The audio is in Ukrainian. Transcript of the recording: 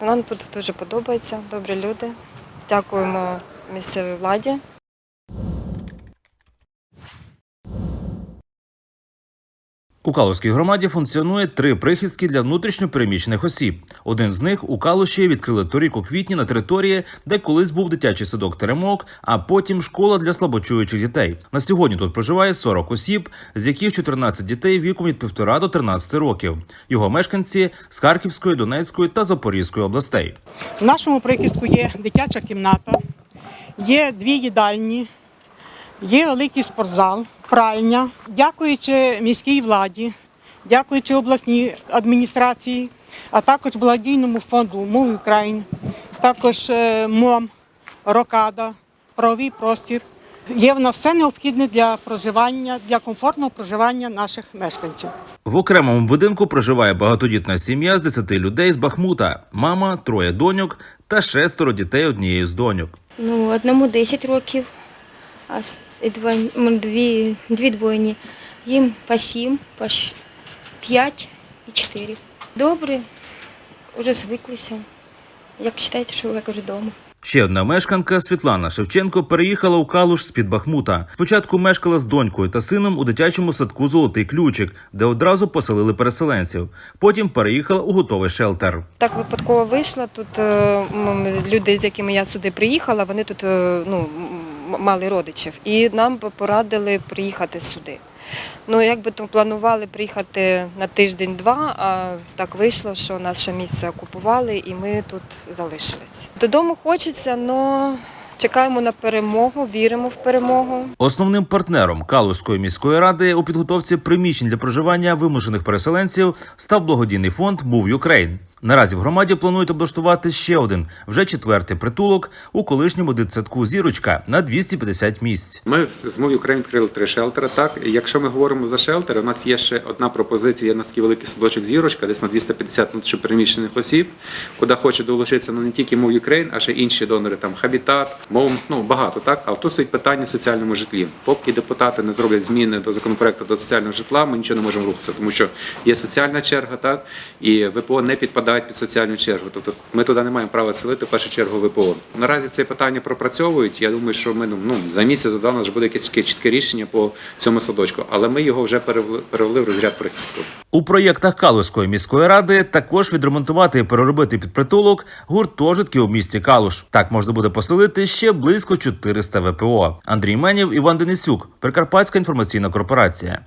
Нам тут дуже подобається, добрі люди. Дякуємо місцевій владі. У Калуській громаді функціонує три прихистки для внутрішньопереміщених осіб. Один з них у Калуші відкрили торік у квітні на території, де колись був дитячий садок Теремок, а потім школа для слабочуючих дітей. На сьогодні тут проживає 40 осіб, з яких 14 дітей віком від 1,5 до 13 років. Його мешканці з Харківської, Донецької та Запорізької областей. В нашому прихистку є дитяча кімната, є дві їдальні, є великий спортзал, пральня. Дякуючи міській владі, дякуючи обласній адміністрації, а також благодійному фонду «Мов Україн», також е, МОМ, Рокада, правовий простір. Є в нас все необхідне для проживання, для комфортного проживання наших мешканців. В окремому будинку проживає багатодітна сім'я з 10 людей з Бахмута: мама, троє доньок та шестеро дітей однієї з доньок. Ну, одному 10 років, а і два, дві, дві двойні. Їм по 7, по 5 і 4. Добре, вже звиклися. Як вважаєте, що як вже вдома. Ще одна мешканка Світлана Шевченко переїхала у Калуш з під Бахмута. Спочатку мешкала з донькою та сином у дитячому садку Золотий ключик, де одразу поселили переселенців. Потім переїхала у готовий шелтер. Так випадково вийшла. Тут е, люди, з якими я сюди приїхала, вони тут е, ну, мали родичів. І нам порадили приїхати сюди. Ну, якби то планували приїхати на тиждень-два, а так вийшло, що наше місце окупували і ми тут залишились. Додому хочеться, але чекаємо на перемогу, віримо в перемогу. Основним партнером Калузької міської ради у підготовці приміщень для проживання вимушених переселенців став благодійний фонд Move Ukraine. Наразі в громаді планують облаштувати ще один, вже четвертий притулок у колишньому дитсадку Зірочка на 250 місць. Ми з Мові України відкрили три шелтери. Так, якщо ми говоримо за шелтери, у нас є ще одна пропозиція. Є нас такий великий садочок зірочка, десь на 250 внутрішньопереміщених осіб, куди хоче долучитися ну, не тільки Мов Україн, а ще інші донори, там Хабітат, мов ну багато. Так, а тут стоїть питання в соціальному житлі. Поки депутати не зроблять зміни до законопроекту до соціального житла, ми нічого не можемо рухатися, тому що є соціальна черга, так і ВПО не підпадають під соціальну чергу. Тобто ми туди не маємо права селити першу чергу ВПО. Наразі це питання пропрацьовують. Я думаю, що ми ну, ну за місяць до нас буде якесь чітке рішення по цьому садочку, але ми його вже перевели, в розряд прихистку. У проєктах Калузької міської ради також відремонтувати і переробити під притулок гуртожитки у місті Калуш. Так можна буде поселити ще близько 400 ВПО. Андрій Менів, Іван Денисюк, Прикарпатська інформаційна корпорація.